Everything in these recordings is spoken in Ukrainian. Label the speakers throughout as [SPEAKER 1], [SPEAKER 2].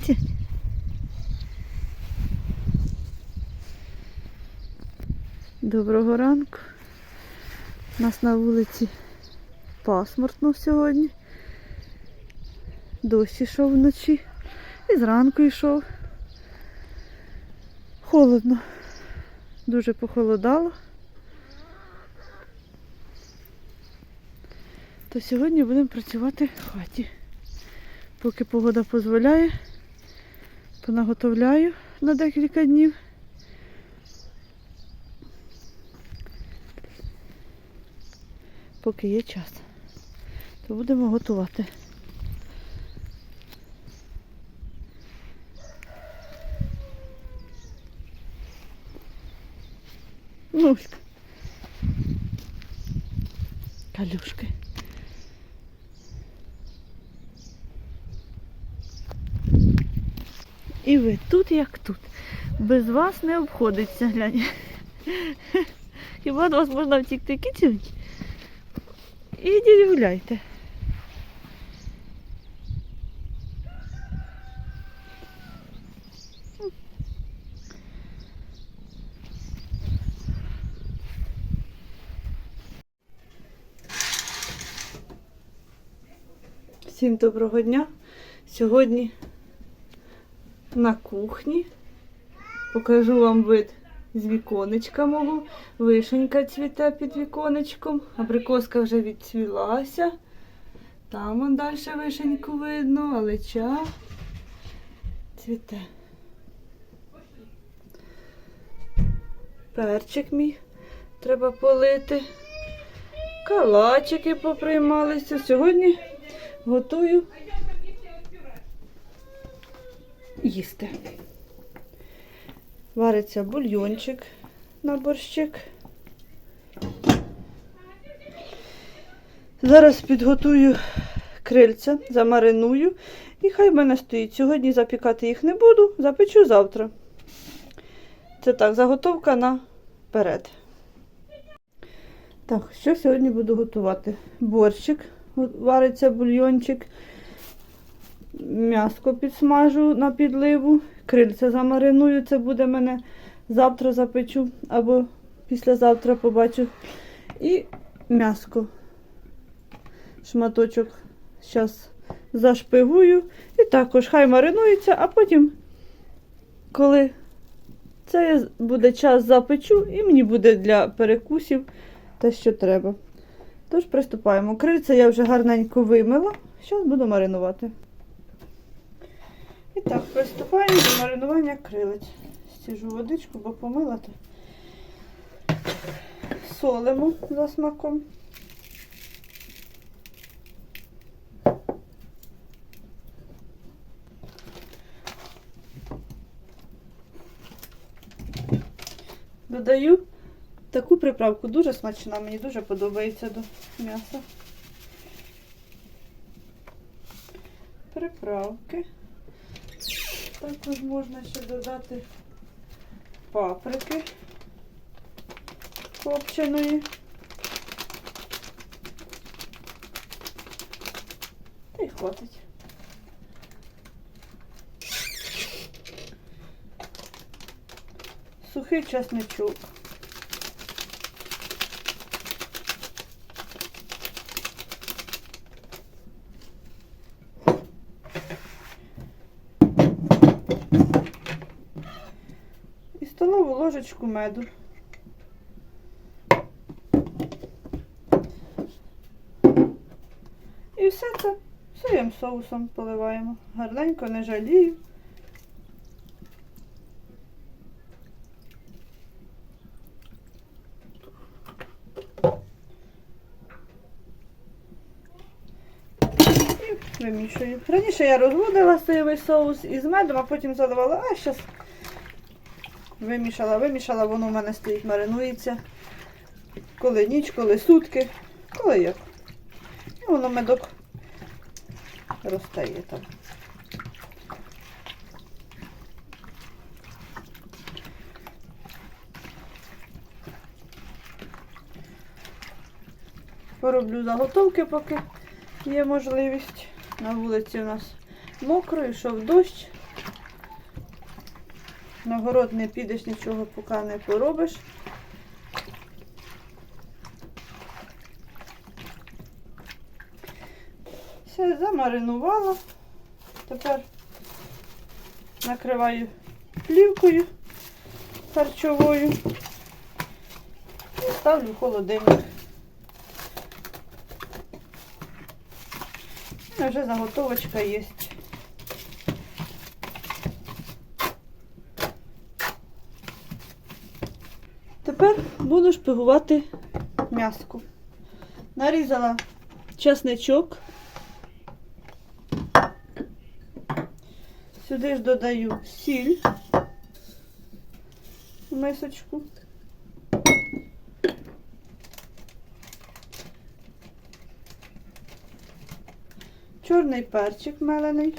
[SPEAKER 1] кіті? Доброго ранку. У нас на вулиці пасмурно сьогодні. Дощ ішов вночі. І зранку йшов. Холодно. Дуже похолодало. То сьогодні будемо працювати в хаті. Поки погода дозволяє, понаготовляю на декілька днів. Поки є час, то будемо готувати. Нуська. Калюшки. І ви тут як тут. Без вас не обходиться, глянь. Хіба до вас можна втікти кітюнь? Ідіть гуляйте. Всім доброго дня. Сьогодні на кухні. Покажу вам вид з віконечка мого. Вишенька цвіте під віконечком. Абрикоска вже відцвілася. Там он далі вишеньку видно, алеча цвіте. Перчик мій треба полити. Калачики поприймалися. Сьогодні готую їсти. Вариться бульйончик на борщик. Зараз підготую крильця, замариную і хай в мене стоїть. Сьогодні запікати їх не буду, запечу завтра. Це так, заготовка наперед. Так, що сьогодні буду готувати? Борщик, вариться бульйончик, м'яско підсмажу на підливу, крильця замариную, це буде мене завтра запечу або післязавтра побачу. І м'яско. Шматочок зараз зашпигую. І також хай маринується, а потім, коли це буде час запечу, і мені буде для перекусів те, що треба. Тож приступаємо. Крильця я вже гарненько вимила. Зараз буду маринувати. І так, приступаємо до маринування крилець. Стіжу водичку, бо помила то. Солимо за смаком. Додаю таку приправку, дуже смачна, мені дуже подобається до м'яса. Приправки. Також можна ще додати паприки копченої. Та й хватить. Сухий чесничок. І столову ложечку меду. І все це соєм соусом поливаємо. Гарненько, не жалію. Вимішую. Раніше я розводила соєвий соус із медом, а потім заливала, а зараз Вимішала, вимішала, воно в мене стоїть, маринується. Коли ніч, коли сутки, коли як. І воно медок розтає там. Пороблю заготовки, поки є можливість. На вулиці у нас мокро, йшов дощ, На город не підеш, нічого поки не поробиш. Все, замаринувала. Тепер накриваю плівкою харчовою і ставлю в холодильник. Ну, вже заготовочка є. Тепер буду шпигувати м'яско. Нарізала чесничок. Сюди ж додаю сіль в мисочку. Чорний перчик мелений.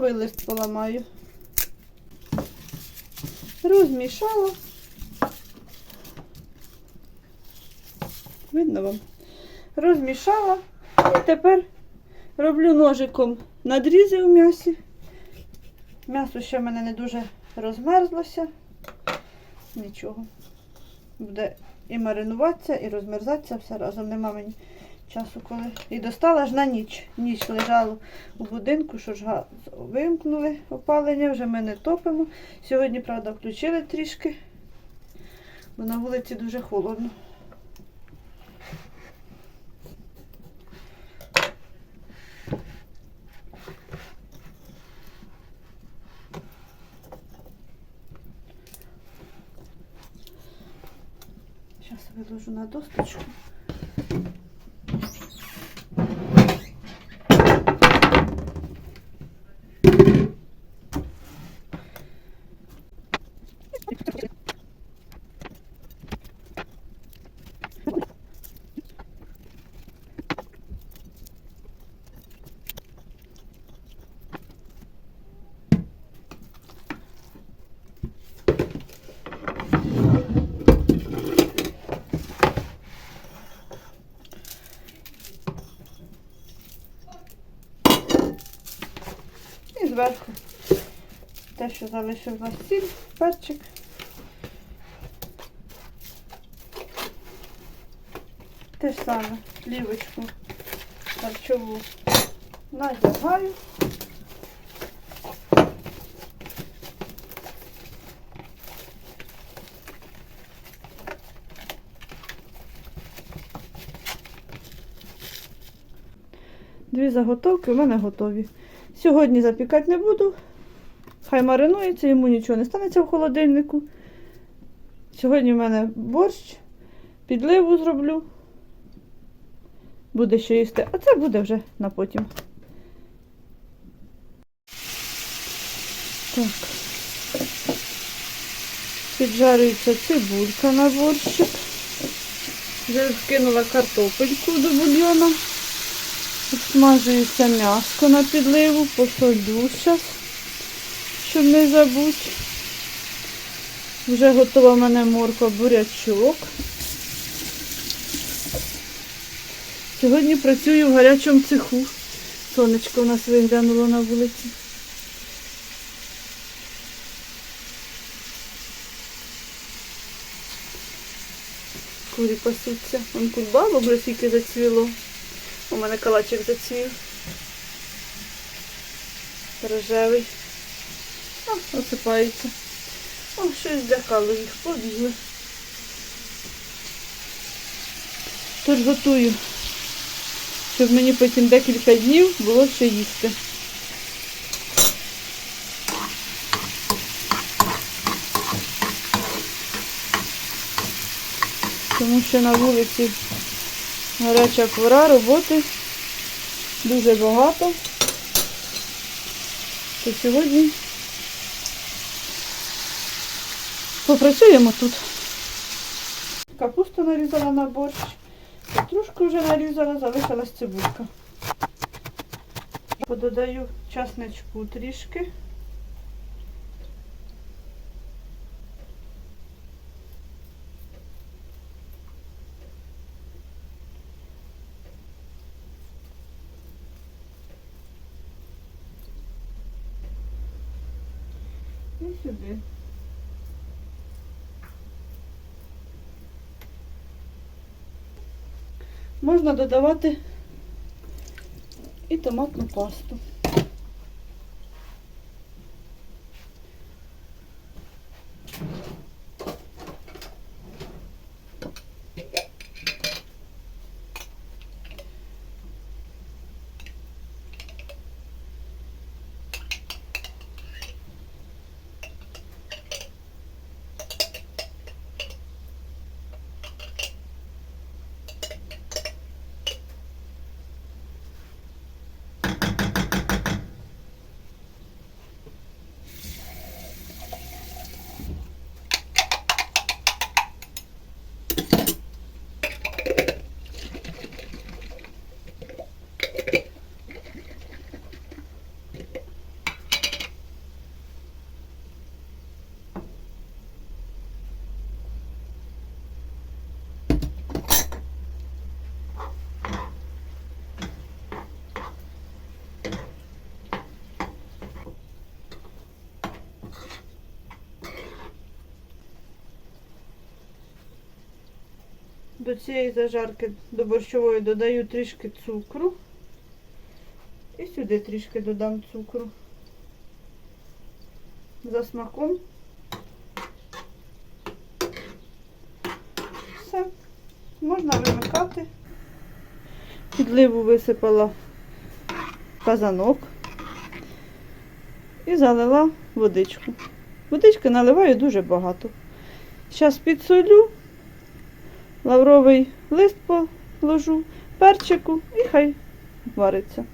[SPEAKER 1] І лавровий лист поламаю. Розмішала. Видно вам? Розмішала. І тепер роблю ножиком надрізи у м'ясі. М'ясо ще в мене не дуже розмерзлося. Нічого. Буде і маринуватися, і розмерзатися все разом. Нема мені часу, коли. І достала ж на ніч. Ніч лежало у будинку, що ж газ вимкнули опалення, вже ми не топимо. Сьогодні, правда, включили трішки, бо на вулиці дуже холодно. Зараз виложу на досточку. І зверху що залишив на сіль, перчик. Те ж саме плівочку харчову надягаю. Дві заготовки у мене готові. Сьогодні запікати не буду. Хай маринується, йому нічого не станеться в холодильнику. Сьогодні в мене борщ, підливу зроблю. Буде що їсти, а це буде вже на потім. Так. Піджарюється цибулька на борщик. Вже вкинула картопельку до бульйона. Смажується м'яско на підливу, посолю зараз, щоб не забути. Вже готова в мене морква бурячок. Сьогодні працюю в гарячому цеху. Сонечко у нас виглянуло на вулиці. Курі пасуться. Вон кульбабок вже скільки зацвіло. У мене калачик зацвів. Рожевий. А, осипається. О, щось злякало їх, побігли. Тож готую, щоб мені потім декілька днів було що їсти. Тому що на вулиці гаряча пора, роботи дуже багато. То сьогодні попрацюємо тут. Капусту нарізала на борщ, петрушку вже нарізала, залишилась цибулька. Пододаю часничку трішки. І сюди. Можна додавати і томатну пасту. До цієї зажарки до борщової додаю трішки цукру. І сюди трішки додам цукру. За смаком. Все. Можна вимикати. Підливу висипала казанок і залила водичку. Водички наливаю дуже багато. Зараз підсолю лавровий лист положу, перчику і хай вариться.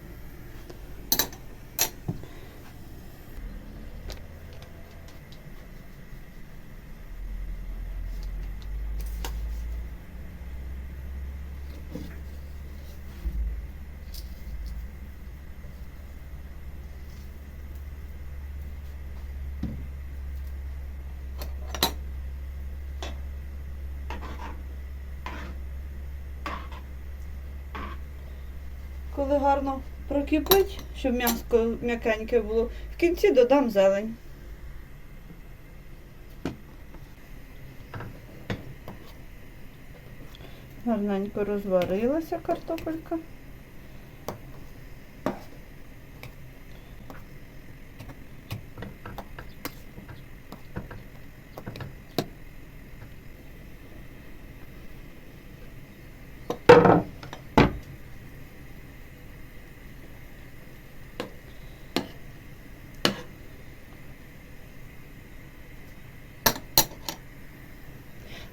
[SPEAKER 1] Коли гарно прокипить, щоб м'яско м'якеньке було, в кінці додам зелень. Гарненько розварилася картопелька.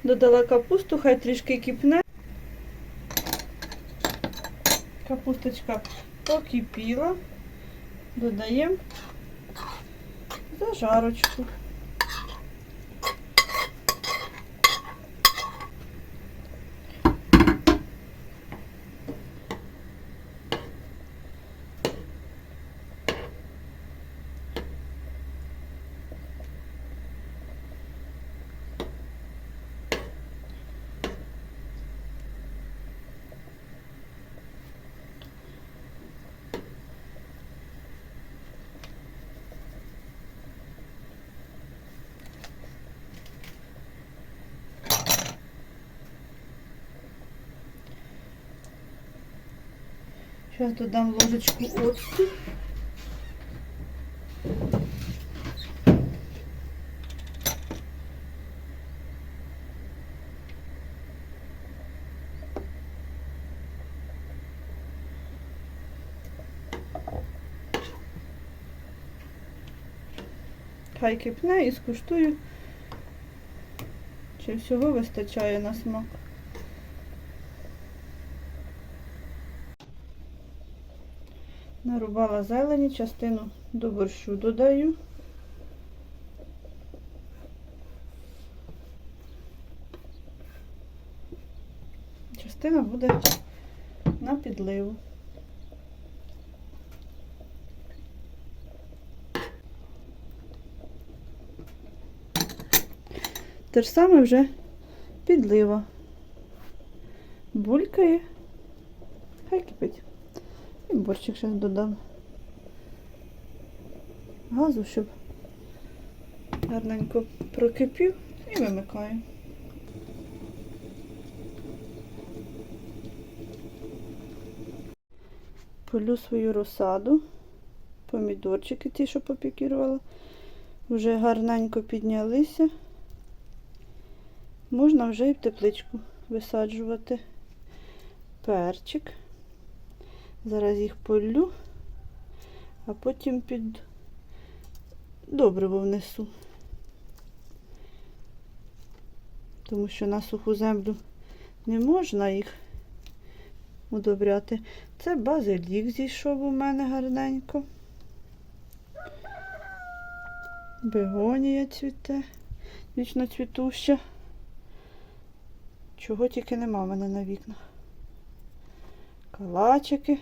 [SPEAKER 1] Додала капусту, хай трішки кипне. Капусточка покипіла. Додаємо зажарочку. Зараз додам ложечку оцту. Хай кипне і скуштую, чи всього вистачає на смак. Нарубала зелені, частину до борщу додаю. Частина буде на підливу. Те ж саме вже підлива. Булькає, борщик ще додам. Газу, щоб Гарненько прокипів і вимикаю. Полю свою розсаду. Помідорчики ті, що попікірувала, вже гарненько піднялися. Можна вже і в тепличку висаджувати. Перчик. Зараз їх полю, а потім під добриво внесу. Тому що на суху землю не можна їх удобряти. Це базилік зійшов у мене гарненько. Бегонія цвіте, вічно цвітуща. Чого тільки нема в мене на вікнах. Калачики.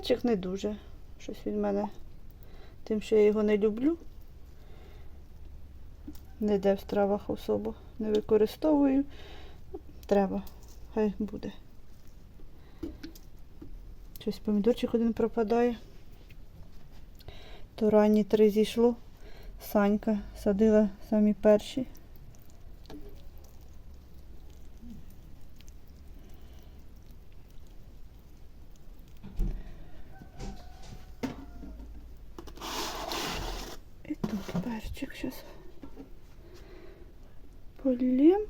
[SPEAKER 1] Перчик не дуже. Щось він в мене тим, що я його не люблю. Ніде в стравах особо не використовую. Треба, хай буде. Щось помідорчик один пропадає. То ранні три зійшло. Санька садила самі перші. І тут перчик зараз. Полем.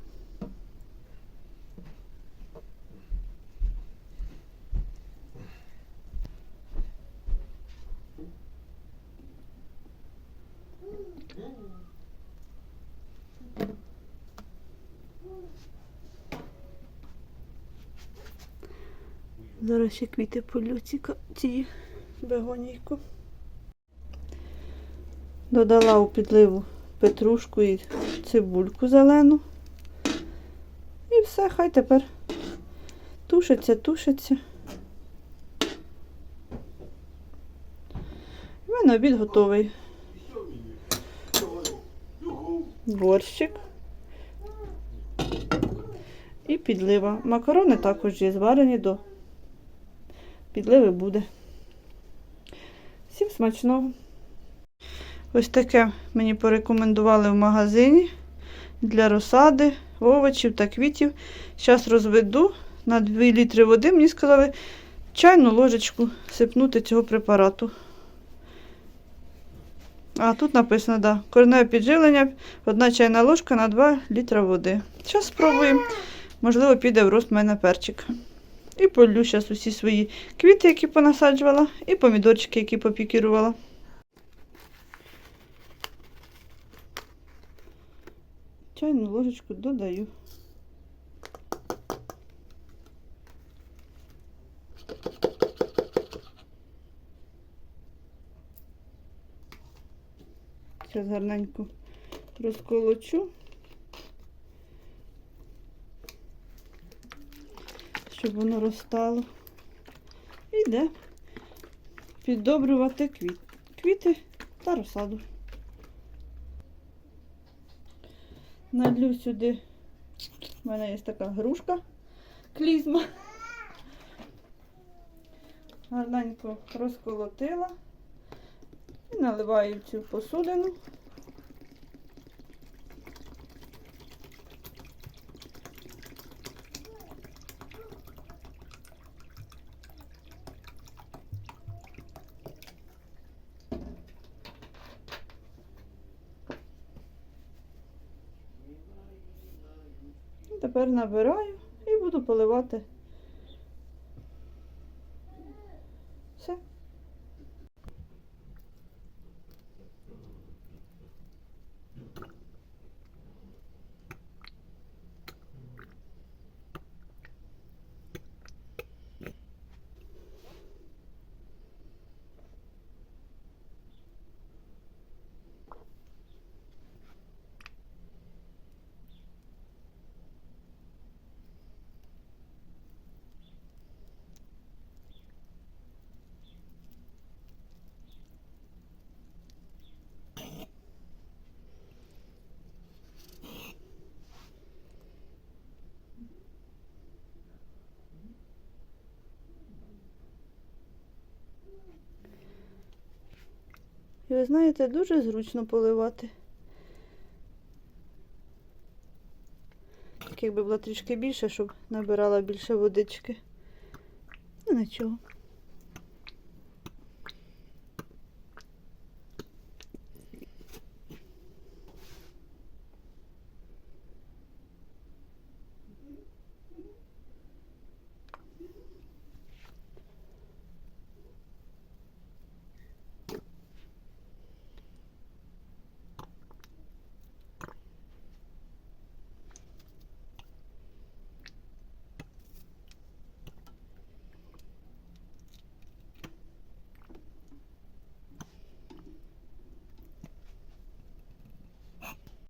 [SPEAKER 1] Зараз ще квіти полю ці, ка- ці бегонійку. Додала у підливу петрушку і цибульку зелену. І все, хай тепер тушиться, тушиться. У мене обід готовий. Борщик. І підлива. Макарони також є зварені до підливи буде. Всім смачного. Ось таке мені порекомендували в магазині для розсади, овочів та квітів. Зараз розведу на 2 літри води. Мені сказали чайну ложечку сипнути цього препарату. А тут написано, да, кореневе підживлення, одна чайна ложка на 2 літра води. Зараз спробуємо. Можливо, піде в рост мене перчик. І полю зараз усі свої квіти, які понасаджувала, і помідорчики, які попікірувала. Чайну ложечку додаю. Зараз гарненько розколочу, щоб воно розтало. І йде піддобрювати квіт. квіти та розсаду. Налью сюди. У мене є така грушка клізма. Гарненько розколотила і наливаю в цю посудину. І Тепер набираю і буду поливати. І ви знаєте, дуже зручно поливати. Так якби було трішки більше, щоб набирала більше водички. Ну нічого.